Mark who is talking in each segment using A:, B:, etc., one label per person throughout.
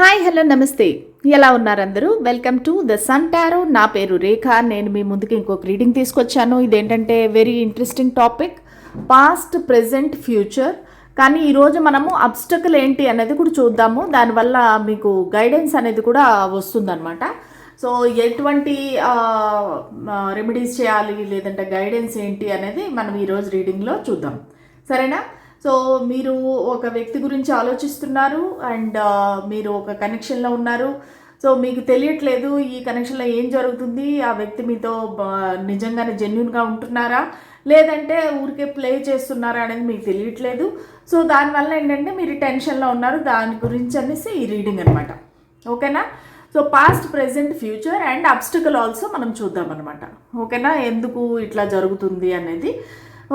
A: Hi hello నమస్తే. ఎలా ఉన్నారు అందరూ welcome to the Sun Tarot. నా పేరు రేఖ. నేను మీ ముందుకు ఇంకొక రీడింగ్ తీసుకొచ్చాను. ఇదేంటంటే very interesting topic past present future కానీ ఈరోజు మనము అబ్స్టకల్ ఏంటి అనేది కూడా చూద్దాము. దానివల్ల మీకు గైడెన్స్ అనేది కూడా వస్తుందన్నమాట. సో ఎటువంటి రెమెడీస్ చేయాలి లేదంటే గైడెన్స్ ఏంటి అనేది మనం ఈరోజు రీడింగ్లో చూద్దాం. సరేనా? సో మీరు ఒక వ్యక్తి గురించి ఆలోచిస్తున్నారు అండ్ మీరు ఒక కనెక్షన్లో ఉన్నారు. సో మీకు తెలియట్లేదు ఈ కనెక్షన్లో ఏం జరుగుతుంది? ఆ వ్యక్తి మీతో నిజంగానే జెన్యున్గా ఉంటున్నారా? లేదంటే ఊరికే ప్లే చేస్తున్నారా అనేది మీకు తెలియట్లేదు. సో దానివల్ల ఏంటంటే మీరు టెన్షన్లో ఉన్నారు. దాని గురించి అనేసి ఈ రీడింగ్ అనమాట ఓకేనా? So past present future and obstacle also మనం చూద్దాం అనమాట ఓకేనా? ఎందుకు ఇట్లా జరుగుతుంది అనేది.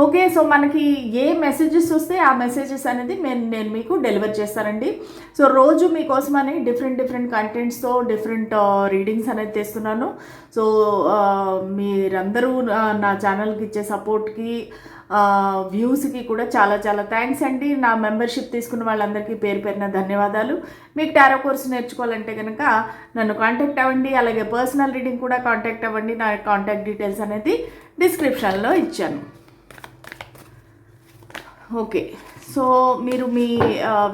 A: ఓకే సో మనకి ఏ మెసేజెస్ వస్తే ఆ మెసేజెస్ అనేది నేను నేను మీకు డెలివర్ చేస్తానండి. సో రోజు మీకోసమని డిఫరెంట్ డిఫరెంట్ కంటెంట్స్తో డిఫరెంట్ రీడింగ్స్ అనేది తెస్తున్నాను. సో uh, మీరందరూ uh, నా ఛానల్కి ఇచ్చే సపోర్ట్కి వ్యూస్కి uh, కూడా చాలా చాలా థ్యాంక్స్ అండి. నా మెంబర్షిప్ తీసుకున్న వాళ్ళందరికీ పేరు పేరున ధన్యవాదాలు. మీకు టారో కోర్స్ నేర్చుకోవాలంటే కనుక నన్ను కాంటాక్ట్ అవ్వండి. అలాగే పర్సనల్ రీడింగ్ కూడా కాంటాక్ట్ అవ్వండి. నా కాంటాక్ట్ డీటెయిల్స్ అనేది డిస్క్రిప్షన్లో ఇచ్చాను. ఓకే. సో మీరు మీ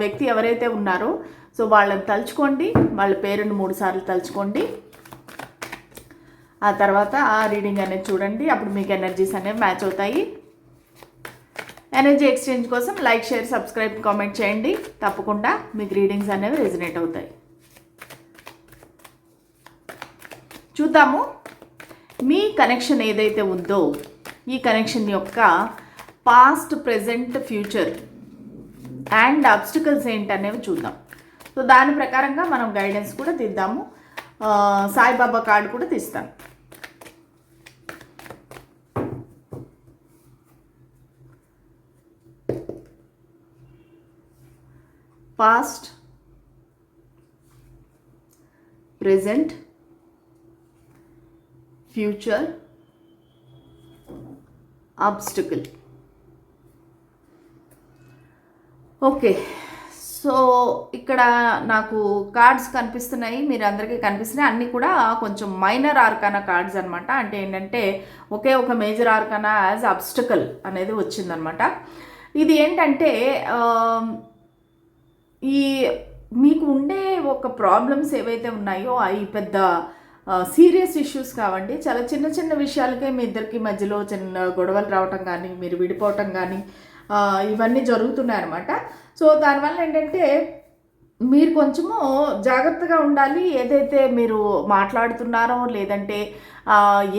A: వ్యక్తి ఎవరైతే ఉన్నారో సో వాళ్ళని తలుచుకోండి. వాళ్ళ పేరుని మూడు సార్లు తలుచుకోండి. ఆ తర్వాత ఆ రీడింగ్ అనేది చూడండి. అప్పుడు మీకు ఎనర్జీస్ అనేవి మ్యాచ్ అవుతాయి. ఎనర్జీ ఎక్స్చేంజ్ కోసం లైక్ షేర్ సబ్స్క్రైబ్ కామెంట్ చేయండి. తప్పకుండా మీకు రీడింగ్స్ అనేవి రెజినేట్ అవుతాయి. చూద్దాము. మీ కనెక్షన్ ఏదైతే ఉందో ఈ కనెక్షన్ యొక్క past present future and obstacles ఏంటనేవి చూద్దాం. సో దాని ప్రకారంగా మనం గైడెన్స్ కూడా తీద్దాము. సాయిబాబా కార్డు కూడా తీస్తాను. Past present future obstacle okay. So ఇక్కడ నాకు కార్డ్స్ కనిపిస్తున్నాయి మీరు అందరికీ కనిపిస్తున్నాయి. అన్నీ కూడా కొంచెం మైనర్ ఆర్కానా కార్డ్స్ అనమాట అంటే ఏంటంటే ఒకే ఒక మేజర్ ఆర్కానా యాజ్ అబ్స్టకల్ అనేది వచ్చిందనమాట ఇది ఏంటంటే ఈ మీకు ఉండే ఒక ప్రాబ్లమ్స్ ఏవైతే ఉన్నాయో అవి పెద్ద సీరియస్ ఇష్యూస్ కావండి. చాలా చిన్న చిన్న విషయాలకే మీ ఇద్దరికి మధ్యలో చిన్న గొడవలు రావటం కానీ మీరు విడిపోవటం కానీ ఇవన్నీ జరుగుతున్నాయి అనమాట సో దానివల్ల ఏంటంటే మీరు కొంచెము జాగ్రత్తగా ఉండాలి. ఏదైతే మీరు మాట్లాడుతున్నారో లేదంటే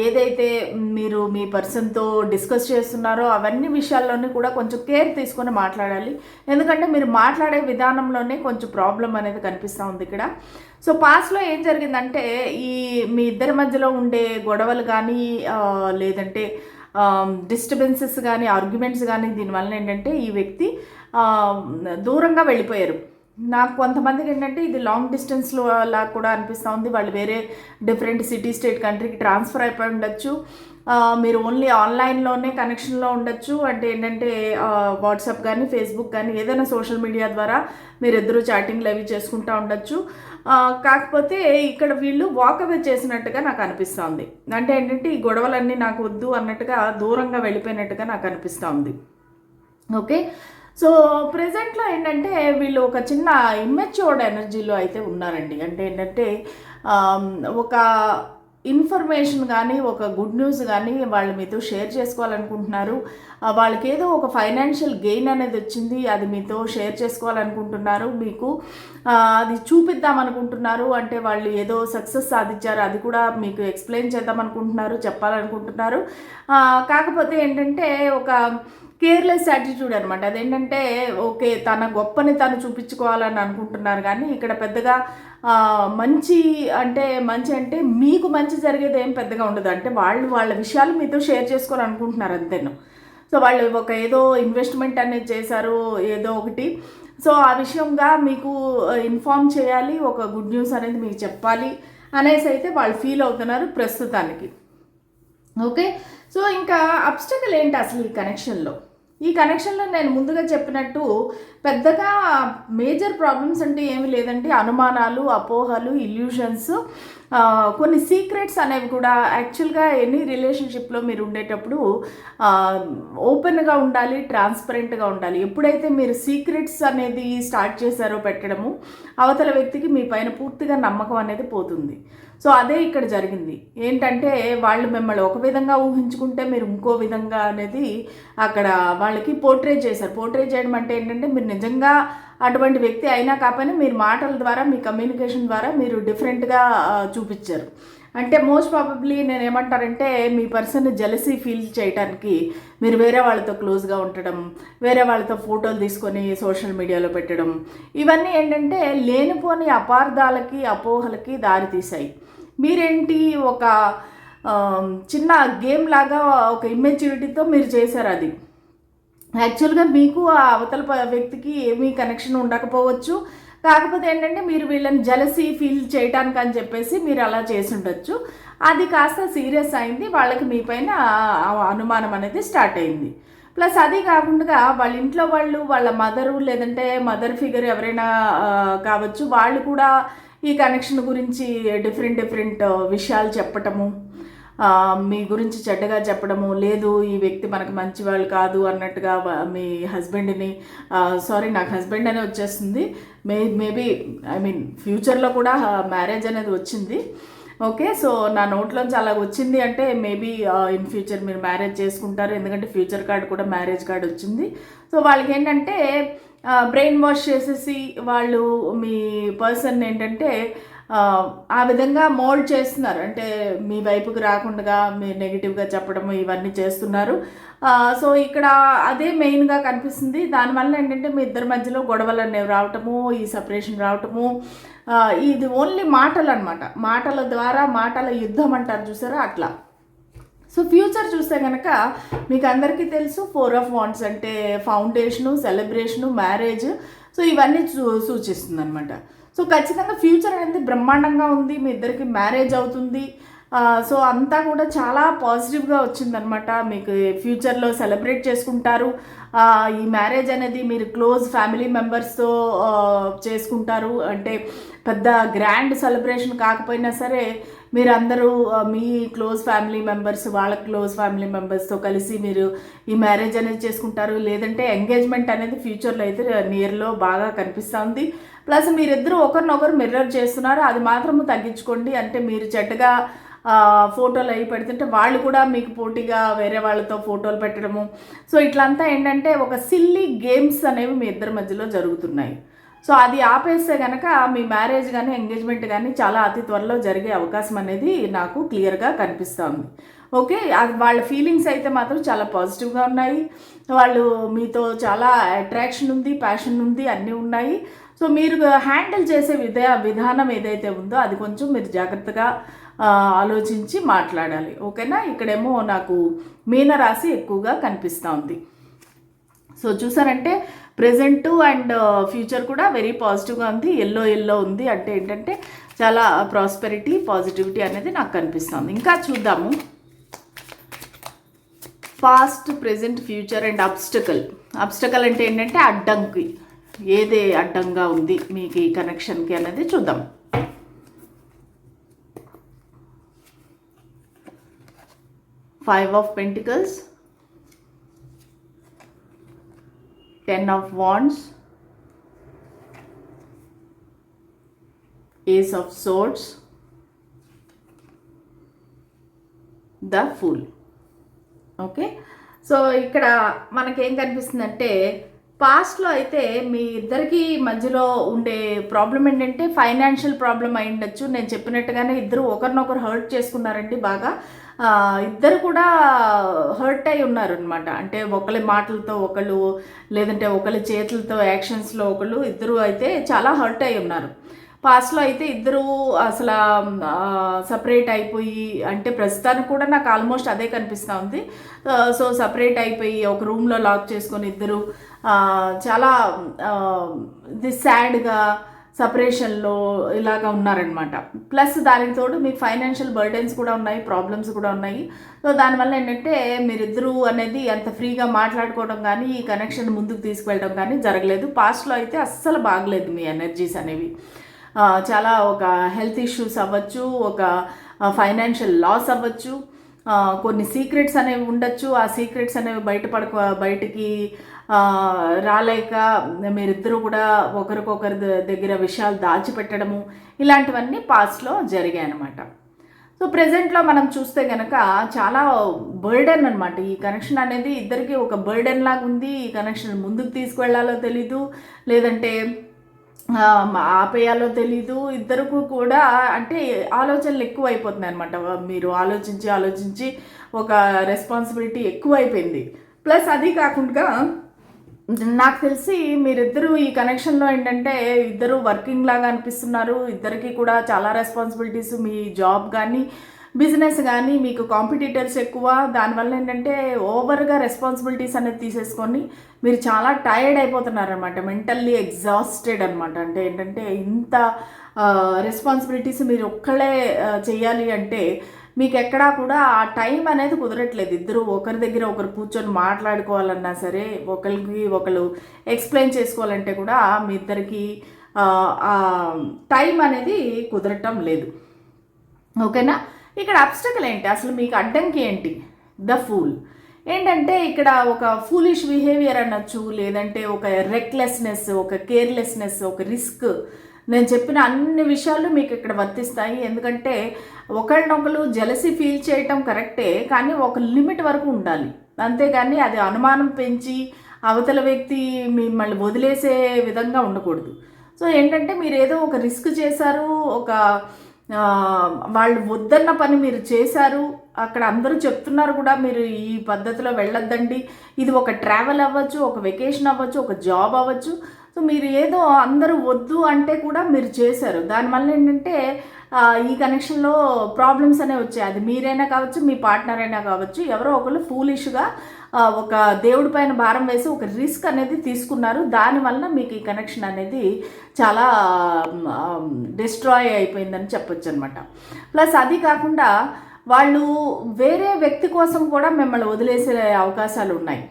A: ఏదైతే మీరు మీ పర్సన్తో డిస్కస్ చేస్తున్నారో అవన్నీ విషయాల్లోనే కూడా కొంచెం కేర్ తీసుకొని మాట్లాడాలి. ఎందుకంటే మీరు మాట్లాడే విధానంలోనే కొంచెం ప్రాబ్లం అనేది కనిపిస్తూ ఉంది ఇక్కడ. సో పాస్ట్లో ఏం జరిగిందంటే ఈ మీ ఇద్దరి మధ్యలో ఉండే గొడవలు కానీ లేదంటే డిస్టర్బెన్సెస్ కానీ ఆర్గ్యుమెంట్స్ కానీ దీనివల్ల ఏంటంటే ఈ వ్యక్తి దూరంగా వెళ్ళిపోయారు. నాకు కొంతమందికి ఏంటంటే ఇది లాంగ్ డిస్టెన్స్లో అలా కూడా అనిపిస్తూ ఉంది. వాళ్ళు వేరే డిఫరెంట్ సిటీ స్టేట్ కంట్రీకి ట్రాన్స్ఫర్ అయిపోయి ఉండొచ్చు. మీరు ఓన్లీ ఆన్లైన్లోనే కనెక్షన్లో ఉండొచ్చు. అంటే ఏంటంటే వాట్సాప్ కానీ ఫేస్బుక్ కానీ ఏదైనా సోషల్ మీడియా ద్వారా మీరు ఇద్దరు చాటింగ్లు అవి చేసుకుంటూ ఉండొచ్చు. కాకపోతే ఇక్కడ వీళ్ళు వాకవే చేసినట్టుగా నాకు అనిపిస్తోంది. అంటే ఏంటంటే ఈ గొడవలన్నీ నాకు వద్దు అన్నట్టుగా దూరంగా వెళ్ళిపోయినట్టుగా నాకు అనిపిస్తోంది. ఓకే? సో ప్రజెంట్లో ఏంటంటే వీళ్ళు ఒక చిన్న ఇమ్మెచ్యూర్డ్ ఎనర్జీలో అయితే ఉన్నారండి. అంటే ఏంటంటే ఒక ఇన్ఫర్మేషన్ కానీ ఒక గుడ్ న్యూస్ కానీ వాళ్ళు మీతో షేర్ చేసుకోవాలనుకుంటున్నారు. వాళ్ళకి ఏదో ఒక ఫైనాన్షియల్ గెయిన్ అనేది వచ్చింది అది మీతో షేర్ చేసుకోవాలనుకుంటున్నారు. మీకు అది చూపిద్దాం అనుకుంటున్నారు. అంటే వాళ్ళు ఏదో సక్సెస్ సాధించారు అది కూడా మీకు ఎక్స్ప్లెయిన్ చేద్దాం అనుకుంటున్నారు చెప్పాలనుకుంటున్నారు. కాకపోతే ఏంటంటే ఒక కేర్లెస్ యాటిట్యూడ్ అనమాట అదేంటంటే ఓకే తన గొప్పని తను చూపించుకోవాలని అనుకుంటున్నారు కానీ ఇక్కడ పెద్దగా మంచి అంటే మంచి అంటే మీకు మంచి జరిగేది ఏం పెద్దగా ఉండదు. అంటే వాళ్ళు వాళ్ళ విషయాలు మీతో షేర్ చేసుకోవాలని అనుకుంటున్నారు అంతేను. సో వాళ్ళు ఒక ఏదో ఇన్వెస్ట్మెంట్ అనేది చేశారు ఏదో ఒకటి. సో ఆ విషయంగా మీకు ఇన్ఫామ్ చేయాలి ఒక గుడ్ న్యూస్ అనేది మీకు చెప్పాలి అనేసి అయితే వాళ్ళు ఫీల్ అవుతున్నారు ప్రస్తుతానికి. ఓకే? సో ఇంకా అబ్స్టకల్ ఏంటి అసలు ఈ కనెక్షన్లో? ఈ కనెక్షన్లో నేను ముందుగా చెప్పినట్టు పెద్దగా మేజర్ ప్రాబ్లమ్స్ అంటే ఏమి లేదండి. అనుమానాలు అపోహలు ఇల్యూషన్స్ కొన్ని సీక్రెట్స్ అనేవి కూడా యాక్చువల్గా ఎనీ రిలేషన్షిప్లో మీరు ఉండేటప్పుడు ఓపెన్గా ఉండాలి ట్రాన్స్పరెంట్గా ఉండాలి. ఎప్పుడైతే మీరు సీక్రెట్స్ అనేది స్టార్ట్ చేశారో పెట్టడము అవతల వ్యక్తికి మీ పైన పూర్తిగా నమ్మకం అనేది పోతుంది. సో అదే ఇక్కడ జరిగింది. ఏంటంటే వాళ్ళు మిమ్మల్ని ఒక విధంగా ఊహించుకుంటే మీరు ఇంకో విధంగా అనేది అక్కడ వాళ్ళకి పోర్ట్రేట్ చేశారు. పోర్ట్రేట్ చేయడం అంటే ఏంటంటే మీరు నిజంగా అటువంటి వ్యక్తి అయినా కాకపోయినా మీరు మాటల ద్వారా మీ కమ్యూనికేషన్ ద్వారా మీరు డిఫరెంట్గా చూపించారు. అంటే మోస్ట్ ప్రాబబ్లీ నేను ఏమంటారంటే మీ పర్సన్ జెలసీ ఫీల్ చేయడానికి మీరు వేరే వాళ్ళతో క్లోజ్గా ఉండడం వేరే వాళ్ళతో ఫోటోలు తీసుకొని సోషల్ మీడియాలో పెట్టడం ఇవన్నీ ఏంటంటే లేనిపోని అపార్థాలకి అపోహలకి దారితీశాయి. మీరేంటి ఒక చిన్న గేమ్ లాగా ఒక ఇమ్మెచ్యూరిటీతో మీరు చేశారు అది? యాక్చువల్గా మీకు ఆ అవతల వ్యక్తికి ఏమీ కనెక్షన్ ఉండకపోవచ్చు. కాకపోతే ఏంటంటే మీరు వీళ్ళని జలసీ ఫీల్ చేయటానికి అని చెప్పేసి మీరు అలా చేసి ఉండొచ్చు అది కాస్త సీరియస్ అయింది. వాళ్ళకి మీ పైన అనుమానం అనేది స్టార్ట్ అయింది. ప్లస్ అది కాకుండా వాళ్ళ ఇంట్లో వాళ్ళు వాళ్ళ మదరు లేదంటే మదర్ ఫిగర్ ఎవరైనా కావచ్చు వాళ్ళు కూడా ఈ కనెక్షన్ గురించి డిఫరెంట్ డిఫరెంట్ విషయాలు చెప్పటము మీ గురించి చెడ్డగా చెప్పడము లేదు ఈ వ్యక్తి మనకు మంచి వాళ్ళు కాదు అన్నట్టుగా మీ హస్బెండ్ని సారీ నాకు హస్బెండ్ అనే వచ్చేస్తుంది. మే మేబీ ఐ మీన్ ఫ్యూచర్లో కూడా మ్యారేజ్ అనేది వచ్చింది. ఓకే సో నా నోట్లోంచి అలా వచ్చింది అంటే మేబీ ఇన్ ఫ్యూచర్ మీరు మ్యారేజ్ చేసుకుంటారు. ఎందుకంటే ఫ్యూచర్ కార్డ్ కూడా మ్యారేజ్ కార్డ్ వచ్చింది. సో వాళ్ళకి ఏంటంటే బ్రెయిన్ వాష్ చేసేసి వాళ్ళు మీ పర్సన్ ఏంటంటే ఆ విధంగా మోల్డ్ చేస్తున్నారు. అంటే మీ వైపుకి రాకుండా మీరు నెగిటివ్గా చెప్పడం ఇవన్నీ చేస్తున్నారు. సో ఇక్కడ అదే మెయిన్గా కనిపిస్తుంది. దానివల్ల ఏంటంటే మీ ఇద్దరి మధ్యలో గొడవలు అనేవి రావటము ఈ సపరేషన్ రావటము ఇది ఓన్లీ మాటలు అనమాట మాటల ద్వారా మాటల యుద్ధం అంటారు చూసారా? అట్లా. సో ఫ్యూచర్ చూస్తే కనుక మీకు అందరికీ తెలుసు ఫోర్ ఆఫ్ వాండ్స్ అంటే ఫౌండేషను సెలబ్రేషను మ్యారేజ్ సో ఇవన్నీ సూ సూచిస్తుంది అనమాట సో ఖచ్చితంగా ఫ్యూచర్ అనేది బ్రహ్మాండంగా ఉంది మీ ఇద్దరికి మ్యారేజ్ అవుతుంది. సో అంతా కూడా చాలా పాజిటివ్గా వచ్చిందనమాట మీకు ఫ్యూచర్లో సెలబ్రేట్ చేసుకుంటారు. ఈ మ్యారేజ్ అనేది మీరు క్లోజ్ ఫ్యామిలీ మెంబర్స్తో చేసుకుంటారు. అంటే పెద్ద గ్రాండ్ సెలబ్రేషన్ కాకపోయినా సరే మీరు అందరూ మీ క్లోజ్ ఫ్యామిలీ మెంబర్స్ వాళ్ళ క్లోజ్ ఫ్యామిలీ మెంబర్స్తో కలిసి మీరు ఈ మ్యారేజ్ అనేది చేసుకుంటారు. లేదంటే ఎంగేజ్మెంట్ అనేది ఫ్యూచర్లో అయితే నియర్లో బాగా కనిపిస్తుంది ప్లస్ మీరిద్దరూ ఒకరినొకరు మిర్రర్ చేస్తున్నారు. అది మాత్రము తగ్గించుకోండి. అంటే మీరు చెడ్డగా ఫోటోలు అవి పెడుతుంటే వాళ్ళు కూడా మీకు పోటీగా వేరే వాళ్ళతో ఫోటోలు పెట్టడము. సో ఇట్లంతా ఏంటంటే ఒక సిల్లీ గేమ్స్ అనేవి మీ ఇద్దరి మధ్యలో జరుగుతున్నాయి. సో అది ఆపేస్తే కనుక మీ మ్యారేజ్ కానీ ఎంగేజ్మెంట్ కానీ చాలా అతి త్వరలో జరిగే అవకాశం అనేది నాకు క్లియర్గా కనిపిస్తుంది. ఓకే? అది వాళ్ళ ఫీలింగ్స్ అయితే మాత్రం చాలా పాజిటివ్గా ఉన్నాయి. వాళ్ళు మీతో చాలా అట్రాక్షన్ ఉంది ప్యాషన్ ఉంది అన్నీ ఉన్నాయి. సో మీరు హ్యాండిల్ చేసే విధ విధానం ఏదైతే ఉందో అది కొంచెం మీరు జాగ్రత్తగా ఆలోచించి మాట్లాడాలి. ఓకేనా? ఇక్కడేమో నాకు మీనరాశి ఎక్కువగా కనిపిస్తూ ఉంది. సో చూసారంటే ప్రజెంట్ అండ్ ఫ్యూచర్ కూడా వెరీ పాజిటివ్గా ఉంది. ఎల్లో ఎల్లో ఉంది. అంటే ఏంటంటే చాలా ప్రాస్పెరిటీ పాజిటివిటీ అనేది నాకు కనిపిస్తుంది ఇంకా చూద్దాము. Past present future and obstacle. Obstacle అంటే ఏంటంటే అడ్డంకి. ఏదే అడ్డంగా ఉంది మీకు ఈ కనెక్షన్కి అనేది చూద్దాం. Five of pentacles ten of wands ace of swords the fool okay so ఇక్కడ మనకేం కనిపిస్తుందంటే పాస్ట్లో అయితే మీ ఇద్దరికి మధ్యలో ఉండే ప్రాబ్లం ఏంటంటే ఫైనాన్షియల్ ప్రాబ్లం అయి ఉండొచ్చు నేను చెప్పినట్టుగానే ఇద్దరు ఒకరినొకరు హర్ట్ చేసుకున్నారండి బాగా. ఇద్దరు కూడా హర్ట్ అయి ఉన్నారు అనమాట అంటే ఒకరి మాటలతో ఒకళ్ళు లేదంటే ఒకరి చేతులతో యాక్షన్స్లో ఒకళ్ళు ఇద్దరు అయితే చాలా హర్ట్ అయి ఉన్నారు. పాస్ట్లో అయితే ఇద్దరు అసలు సపరేట్ అయిపోయి అంటే ప్రస్తుతానికి కూడా నాకు ఆల్మోస్ట్ అదే కనిపిస్తూ ఉంది. సో సపరేట్ అయిపోయి ఒక రూమ్లో లాక్ చేసుకొని ఇద్దరు చాలా ఇది సాడ్గా సపరేషన్లో ఇలాగా ఉన్నారనమాట ప్లస్ దానికి తోడు మీకు ఫైనాన్షియల్ బర్డెన్స్ కూడా ఉన్నాయి ప్రాబ్లమ్స్ కూడా ఉన్నాయి. సో దానివల్ల ఏంటంటే మీరిద్దరూ అనేది అంత ఫ్రీగా మాట్లాడుకోవడం కానీ ఈ కనెక్షన్ ముందుకు తీసుకువెళ్ళడం కానీ జరగలేదు. పాస్ట్లో అయితే అస్సలు బాగలేదు మీ ఎనర్జీస్ అనేవి. చాలా ఒక హెల్త్ ఇష్యూస్ అవ్వచ్చు ఒక ఫైనాన్షియల్ లాస్ అవ్వచ్చు కొన్ని సీక్రెట్స్ అనేవి ఉండొచ్చు. ఆ సీక్రెట్స్ అనేవి బయటపడక బయటికి రాలేక మీరిద్దరూ కూడా ఒకరికొకరి ద- దగ్గర విషయాలు దాచిపెట్టడము ఇలాంటివన్నీ పాస్ట్లో జరిగాయి అనమాట సో ప్రజెంట్లో మనం చూస్తే కనుక చాలా బర్డెన్ అనమాట ఈ కనెక్షన్ అనేది ఇద్దరికి ఒక బర్డెన్ లాగా ఉంది ఈ కనెక్షన్ ముందుకు తీసుకువెళ్ళాలో తెలీదు. లేదంటే ఆపేయాలో తెలీదు. ఇద్దరికి కూడా అంటే ఆలోచనలు ఎక్కువ అయిపోతున్నాయి అనమాట మీరు ఆలోచించి ఆలోచించి ఒక రెస్పాన్సిబిలిటీ ఎక్కువ అయిపోయింది ప్లస్ అది కాకుండా నాకు తెలిసి మీరిద్దరూ ఈ కనెక్షన్లో ఏంటంటే ఇద్దరు వర్కింగ్ లాగా అనిపిస్తున్నారు. ఇద్దరికి కూడా చాలా రెస్పాన్సిబిలిటీస్ మీ జాబ్ కానీ బిజినెస్ కానీ మీకు కాంపిటీటర్స్ ఎక్కువ. దానివల్ల ఏంటంటే ఓవర్గా రెస్పాన్సిబిలిటీస్ అనేది తీసేసుకొని మీరు చాలా టైర్డ్ అయిపోతున్నారు అనమాట మెంటల్లీ ఎగ్జాస్టెడ్ అనమాట అంటే ఏంటంటే ఇంత రెస్పాన్సిబిలిటీస్ మీరు ఒక్కళ్ళే చేయాలి అంటే మీకు ఎక్కడా కూడా ఆ టైం అనేది కుదరట్లేదు. ఇద్దరు ఒకరి దగ్గర ఒకరు కూర్చొని మాట్లాడుకోవాలన్నా సరే ఒకరికి ఒకరు ఎక్స్ప్లెయిన్ చేసుకోవాలంటే కూడా మీ ఇద్దరికి టైం అనేది కుదరటం లేదు. ఓకేనా? ఇక్కడ అబ్స్టకల్ ఏంటి? అసలు మీకు అడ్డంకి ఏంటి? The fool. ఏంటంటే ఇక్కడ ఒక ఫూలిష్ బిహేవియర్ అనొచ్చు లేదంటే ఒక రెక్లెస్నెస్ ఒక కేర్లెస్నెస్ ఒక రిస్క్ నేను చెప్పిన అన్ని విషయాలు మీకు ఇక్కడ వర్తిస్తాయి. ఎందుకంటే ఒకరినొకరు జలసి ఫీల్ చేయటం కరెక్టే కానీ ఒక లిమిట్ వరకు ఉండాలి. అంతేగాని అది అనుమానం పెంచి అవతల వ్యక్తి మిమ్మల్ని వదిలేసే విధంగా ఉండకూడదు. సో ఏంటంటే మీరు ఏదో ఒక రిస్క్ చేశారు ఒక వాళ్ళు వద్దన్న పని మీరు చేశారు అక్కడ అందరూ చెప్తున్నారు కూడా మీరు ఈ పద్ధతిలో వెళ్ళొద్దండి. ఇది ఒక ట్రావెల్ అవ్వచ్చు ఒక వెకేషన్ అవ్వచ్చు ఒక జాబ్ అవ్వచ్చు. సో మీరు ఏదో అందరూ వద్దు అంటే కూడా మీరు చేశారు. దానివల్ల ఏంటంటే ఈ కనెక్షన్లో ప్రాబ్లమ్స్ అనేవి వచ్చాయి. అది మీరైనా కావచ్చు మీ పార్ట్నర్ అయినా కావచ్చు ఎవరో ఒకరు ఫూలిష్గా ఒక దేవుడి పైన భారం వేసి ఒక రిస్క్ అనేది తీసుకున్నారు. దానివల్ల మీకు ఈ కనెక్షన్ అనేది చాలా డిస్ట్రాయ్ అయిపోయిందని చెప్పొచ్చు అనమాట ప్లస్ అది కాకుండా వాళ్ళు వేరే వ్యక్తి కోసం కూడా మిమ్మల్ని వదిలేసే అవకాశాలు ఉన్నాయి.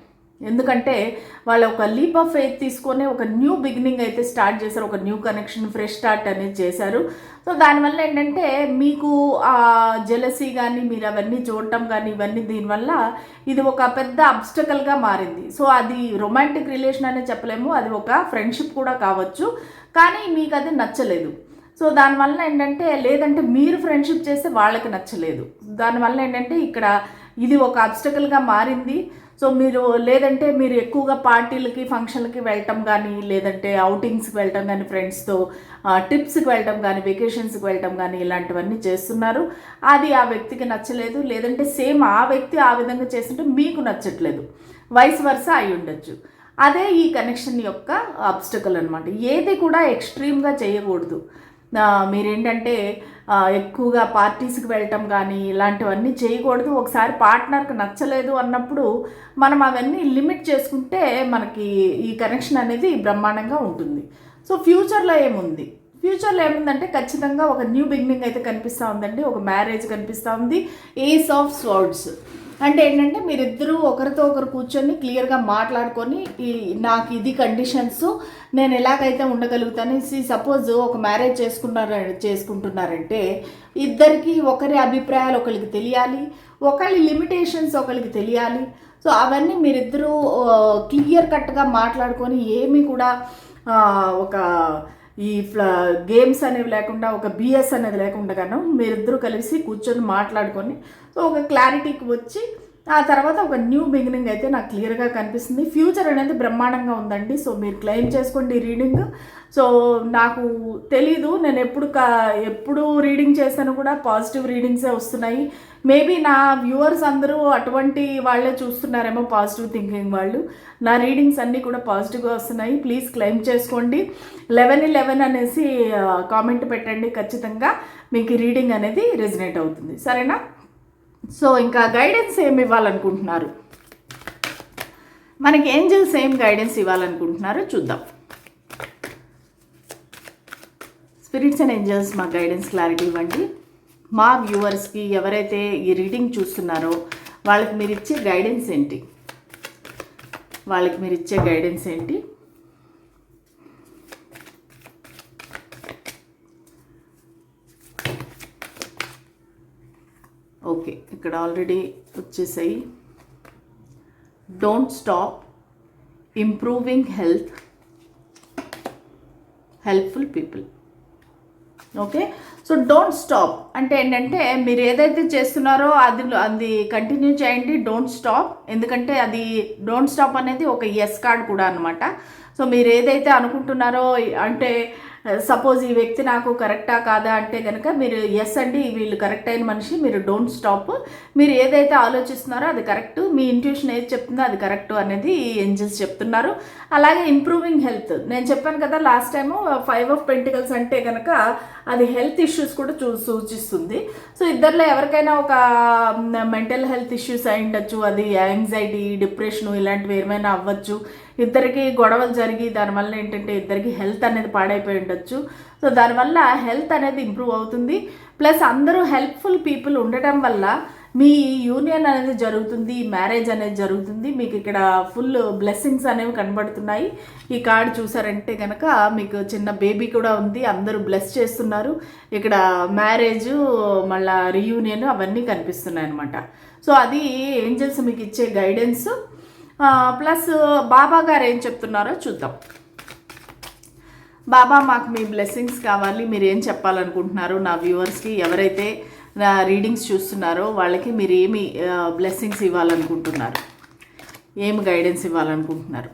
A: ఎందుకంటే వాళ్ళు ఒక లీప్ ఆఫ్ ఫెయిత్ తీసుకొని ఒక న్యూ బిగినింగ్ అయితే స్టార్ట్ చేశారు ఒక న్యూ కనెక్షన్ ఫ్రెష్ స్టార్ట్ అనేది చేశారు. సో దానివల్ల ఏంటంటే మీకు ఆ జెలసీ కానీ మీరు అవన్నీ చూడటం కానీ ఇవన్నీ దీనివల్ల ఇది ఒక పెద్ద అబ్స్టకల్గా మారింది. సో అది రొమాంటిక్ రిలేషన్ అనే చెప్పలేము అది ఒక ఫ్రెండ్షిప్ కూడా కావచ్చు కానీ మీకు అది నచ్చలేదు. సో దానివల్ల ఏంటంటే లేదంటే మీరు ఫ్రెండ్షిప్ చేస్తే వాళ్ళకి నచ్చలేదు. దానివల్ల ఏంటంటే ఇక్కడ ఇది ఒక అబ్స్టకల్గా మారింది. సో మీరు లేదంటే మీరు ఎక్కువగా పార్టీలకి ఫంక్షన్లకి వెళ్ళటం కానీ లేదంటే అవుటింగ్స్కి వెళ్ళటం కానీ ఫ్రెండ్స్తో ట్రిప్స్కి వెళ్ళటం కానీ వెకేషన్స్కి వెళ్ళటం కానీ ఇలాంటివన్నీ చేస్తున్నారు. అది ఆ వ్యక్తికి నచ్చలేదు. లేదంటే సేమ్ ఆ వ్యక్తి ఆ విధంగా చేస్తుంటే మీకు నచ్చట్లేదు. వైస్ వర్స అయి ఉండొచ్చు. అదే ఈ కనెక్షన్ యొక్క అబ్స్టకల్ అనమాట ఏది కూడా ఎక్స్ట్రీమ్గా చేయకూడదు. మీరేంటంటే ఎక్కువగా పార్టీస్కి వెళ్ళటం కానీ ఇలాంటివన్నీ చేయకూడదు. ఒకసారి పార్ట్నర్కి నచ్చలేదు అన్నప్పుడు మనం అవన్నీ లిమిట్ చేసుకుంటే మనకి ఈ కనెక్షన్ అనేది బ్రహ్మాండంగా ఉంటుంది. సో ఫ్యూచర్లో ఏముంది? ఫ్యూచర్లో ఏముందంటే ఖచ్చితంగా ఒక న్యూ బిగినింగ్ అయితే కనిపిస్తూ ఉందండి. ఒక మ్యారేజ్ కనిపిస్తూ ఉంది. Ace of swords. అంటే ఏంటంటే మీరిద్దరూ ఒకరితో ఒకరు కూర్చొని క్లియర్గా మాట్లాడుకొని ఈ నాకు ఇది కండిషన్స్ నేను ఎలాగైతే ఉండగలుగుతాను సపోజ్ ఒక మ్యారేజ్ చేసుకున్నారు చేసుకుంటున్నారంటే ఇద్దరికి ఒకరి అభిప్రాయాలు ఒకరికి తెలియాలి ఒకరి లిమిటేషన్స్ ఒకరికి తెలియాలి. సో అవన్నీ మీరిద్దరూ క్లియర్ కట్గా మాట్లాడుకొని ఏమీ కూడా ఒక ఈ ఫ్ల గేమ్స్ అనేవి లేకుండా ఒక బిఎస్ అనేది లేకుండా గాను మీరిద్దరూ కలిసి కూర్చొని మాట్లాడుకొని సో ఒక క్లారిటీకి వచ్చి ఆ తర్వాత ఒక న్యూ బిగినింగ్ అయితే నాకు క్లియర్గా కనిపిస్తుంది. ఫ్యూచర్ అనేది బ్రహ్మాండంగా ఉందండి. సో మీరు క్లెయిమ్ చేసుకోండి రీడింగ్. సో నాకు తెలీదు నేను ఎప్పుడు కా ఎప్పుడు రీడింగ్ చేశాను కూడా పాజిటివ్ రీడింగ్సే వస్తున్నాయి. మేబీ నా వ్యూవర్స్ అందరూ అటువంటి వాళ్ళే చూస్తున్నారేమో పాజిటివ్ థింకింగ్ వాళ్ళు. నా రీడింగ్స్ అన్నీ కూడా పాజిటివ్గా వస్తున్నాయి. ప్లీజ్ క్లెయిమ్ చేసుకోండి. లెవెన్ లెవెన్ అనేసి కామెంట్ పెట్టండి ఖచ్చితంగా. మీకు రీడింగ్ అనేది రెజినేట్ అవుతుంది. సరేనా? సో ఇంకా గైడెన్స్ ఏమి ఇవ్వాలనుకుంటున్నారు? మనకి ఏంజల్స్ ఏం గైడెన్స్ ఇవ్వాలనుకుంటున్నారో? చూద్దాం. స్పిరిట్స్ అండ్ ఏంజల్స్ మా గైడెన్స్ క్లారిటీ ఇవ్వండి. మా వ్యూవర్స్కి ఎవరైతే ఈ రీడింగ్ చూస్తున్నారో వాళ్ళకి మీరు ఇచ్చే గైడెన్స్ ఏంటి? వాళ్ళకి మీరు ఇచ్చే గైడెన్స్ ఏంటి? ఓకే ఇక్కడ ఆల్రెడీ వచ్చేసాయి. Don't stop improving health helpful people okay so don't stop అంటే ఏంటంటే మీరు ఏదైతే చేస్తున్నారో అది అది కంటిన్యూ చేయండి డోంట్ స్టాప్ ఎందుకంటే అది డోంట్ స్టాప్ అనేది ఒక ఎస్ కార్డ్ కూడా అనమాట సో మీరు ఏదైతే అనుకుంటున్నారో అంటే సపోజ్ ఈ వ్యక్తి నాకు కరెక్టా కాదా అంటే కనుక మీరు ఎస్ అండి వీళ్ళు కరెక్ట్ అయిన మనిషి మీరు డోంట్ స్టాప్ మీరు ఏదైతే ఆలోచిస్తున్నారో అది కరెక్ట్ మీ ఇంట్యూషన్ ఏది చెప్తుందో అది కరెక్ట్ అనేది ఏంజల్స్ చెప్తున్నారు. అలాగే ఇంప్రూవింగ్ హెల్త్ నేను చెప్పాను కదా last time five of pentacles అంటే కనుక అది హెల్త్ ఇష్యూస్ కూడా చూ సూచిస్తుంది. సో ఇద్దరిలో ఎవరికైనా ఒక మెంటల్ హెల్త్ ఇష్యూస్ అయి ఉండొచ్చు అది యాంగ్జైటీ డిప్రెషన్ ఇలాంటివి ఏమైనా అవ్వచ్చు. ఇద్దరికి గొడవలు జరిగి దానివల్ల ఏంటంటే ఇద్దరికి హెల్త్ అనేది పాడైపోయి ఉండొచ్చు. సో దానివల్ల హెల్త్ అనేది ఇంప్రూవ్ అవుతుంది. ప్లస్ అందరూ హెల్ప్ఫుల్ పీపుల్ ఉండటం వల్ల మీ యూనియన్ అనేది జరుగుతుంది మ్యారేజ్ అనేది జరుగుతుంది. మీకు ఇక్కడ ఫుల్ బ్లెస్సింగ్స్ అనేవి కనబడుతున్నాయి. ఈ కార్డ్ చూసారంటే కనుక మీకు చిన్న బేబీ కూడా ఉంది అందరూ బ్లెస్ చేస్తున్నారు. ఇక్కడ మ్యారేజ్ మళ్ళా రీయూనియన్ అవన్నీ కనిపిస్తున్నాయి అనమాట సో అది ఏంజల్స్ మీకు ఇచ్చే గైడెన్స్ ప్లస్ బాబా గారు ఏం చెప్తున్నారో చూద్దాం. బాబా మాకు మీ బ్లెస్సింగ్స్ కావాలి. మీరు ఏం చెప్పాలనుకుంటున్నారు? నా వ్యూవర్స్కి ఎవరైతే రీడింగ్స్ చూస్తున్నారో వాళ్ళకి మీరు ఏమి బ్లెస్సింగ్స్ ఇవ్వాలనుకుంటున్నారు? ఏమి గైడెన్స్ ఇవ్వాలనుకుంటున్నారు?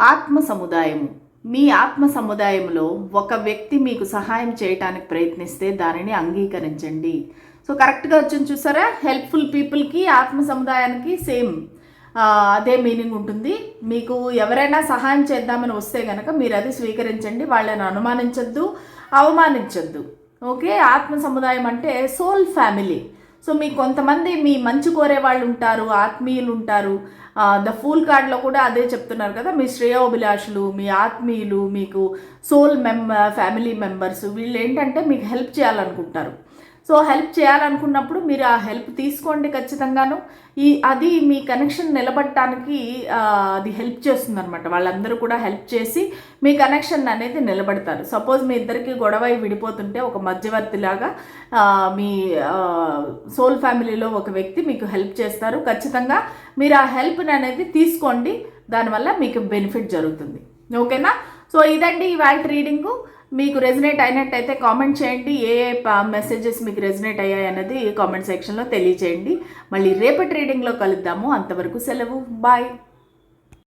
A: ఆత్మ సముదాయము. మీ ఆత్మ సముదాయంలో ఒక వ్యక్తి మీకు సహాయం చేయటానికి ప్రయత్నిస్తే దానిని అంగీకరించండి. సో కరెక్ట్గా వచ్చింది చూసారా? హెల్ప్ఫుల్ పీపుల్కి ఆత్మ సముదాయానికి సేమ్ అదే మీనింగ్ ఉంటుంది. మీకు ఎవరైనా సహాయం చేద్దామని వస్తే కనుక మీరు అది స్వీకరించండి. వాళ్ళని అనుమానించద్దు అవమానించద్దు. ఓకే? ఆత్మ సముదాయం అంటే సోల్ ఫ్యామిలీ. సో మీ కొంతమంది మీ మంచి కోరే వాళ్ళు ఉంటారు ఆత్మీయులు ఉంటారు. ద ఫూల్ కార్డ్లో కూడా అదే చెప్తున్నారు కదా మీ శ్రేయోభిలాషులు మీ ఆత్మీయులు మీకు సోల్ మెంబ ఫ్యామిలీ మెంబర్స్ వీళ్ళు ఏంటంటే మీకు హెల్ప్ చేయాలనుకుంటారు. సో హెల్ప్ చేయాలనుకున్నప్పుడు మీరు ఆ హెల్ప్ తీసుకోండి ఖచ్చితంగాను. ఈ అది మీ కనెక్షన్ నిలబడటానికి అది హెల్ప్ చేస్తుంది అనమాట వాళ్ళందరూ కూడా హెల్ప్ చేసి మీ కనెక్షన్ అనేది నిలబడతారు. సపోజ్ మీ ఇద్దరికి గొడవ విడిపోతుంటే ఒక మధ్యవర్తిలాగా మీ సోల్ ఫ్యామిలీలో ఒక వ్యక్తి మీకు హెల్ప్ చేస్తారు. ఖచ్చితంగా మీరు ఆ హెల్ప్ని అనేది తీసుకోండి. దానివల్ల మీకు బెనిఫిట్ జరుగుతుంది. ఓకేనా? సో ఇదండి ఇవాళ రీడింగు. మీకు రెజినేట్ అయినట్టయితే కామెంట్ చేయండి. ఏ ఏ మెసేజెస్ మీకు రెజినేట్ అయ్యాయి అనేది కామెంట్ సెక్షన్లో తెలియచేయండి. మళ్ళీ రేపటి రీడింగ్లో కలుద్దాము. అంతవరకు సెలవు. బాయ్.